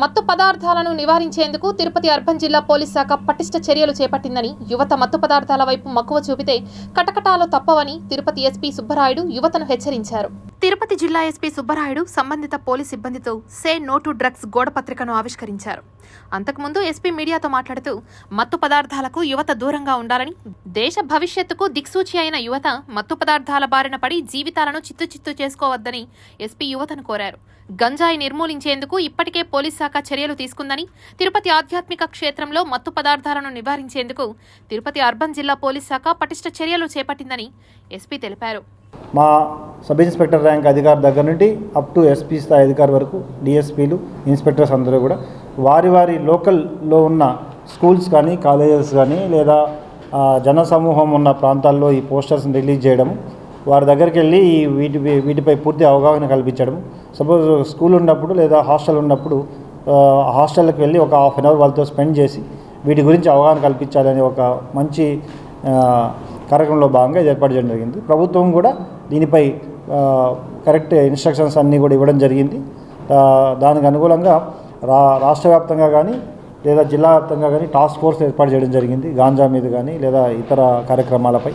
మత్తు పదార్థాలను నివారించేందుకు తిరుపతి అర్బన్ జిల్లా పోలీస్ శాఖ పటిష్ట చర్యలు చేపట్టిందని యువత మత్తు పదార్థాల వైపు మక్కువ చూపితే కటకటాలు తప్పవని తిరుపతి ఎస్పీ సుబ్బరాయుడు యువతను హెచ్చరించారు. తిరుపతి జిల్లా ఎస్పీ సుబ్బరాయుడు సంబంధిత పోలీస్ సిబ్బందితో సే నో టు డ్రగ్స్ గోడపత్రికను ఆవిష్కరించారు. అంతకుముందు ఎస్పీ మీడియాతో మాట్లాడుతూ మత్తు పదార్థాలకు యువత దూరంగా ఉండాలని దేశ భవిష్యత్తుకు దిక్సూచి అయిన యువత మత్తు పదార్థాల బారిన పడి జీవితాలను చిత్తు చిత్తు చేసుకోవద్దని ఎస్పీ యువతను కోరారు. గంజాయి నిర్మూలించేందుకు ఇప్పటికే పోలీస్ శాఖ చర్యలు తీసుకుందని తిరుపతి ఆధ్యాత్మిక క్షేత్రంలో మత్తు పదార్థాలను నివారించేందుకు తిరుపతి అర్బన్ జిల్లా పోలీస్ శాఖ పటిష్ట చర్యలు చేపట్టిందని ఎస్పీ తెలిపారు. మా సబ్ ఇన్స్పెక్టర్ ర్యాంక్ అధికారి దగ్గర నుండి అప్ టు ఎస్పీ స్థాయి అధికారి వరకు డిఎస్పీలు ఇన్స్పెక్టర్స్ అందరూ కూడా వారి వారి లోకల్లో ఉన్న స్కూల్స్ కానీ కాలేజెస్ కానీ లేదా జన సమూహం ఉన్న ప్రాంతాల్లో ఈ పోస్టర్స్ని రిలీజ్ చేయడం వారి దగ్గరికి వెళ్ళి ఈ వీటి వీటిపై పూర్తి అవగాహన కల్పించడం సపోజ్ స్కూల్ ఉన్నప్పుడు లేదా హాస్టల్ ఉన్నప్పుడు హాస్టల్కి వెళ్ళి ఒక హాఫ్ అన్ అవర్ వాళ్ళతో స్పెండ్ చేసి వీటి గురించి అవగాహన కల్పించాలని ఒక మంచి కార్యక్రమంలో భాగంగా ఏర్పాటు చేయడం జరిగింది. ప్రభుత్వం కూడా దీనిపై కరెక్ట్ ఇన్స్ట్రక్షన్స్ అన్నీ కూడా ఇవ్వడం జరిగింది. దానికి అనుగుణంగా రా రాష్ట్ర వ్యాప్తంగా కానీ లేదా జిల్లా వ్యాప్తంగా కానీ టాస్క్ ఫోర్స్ ఏర్పాటు చేయడం జరిగింది. గాంజా మీద కానీ లేదా ఇతర కార్యక్రమాలపై.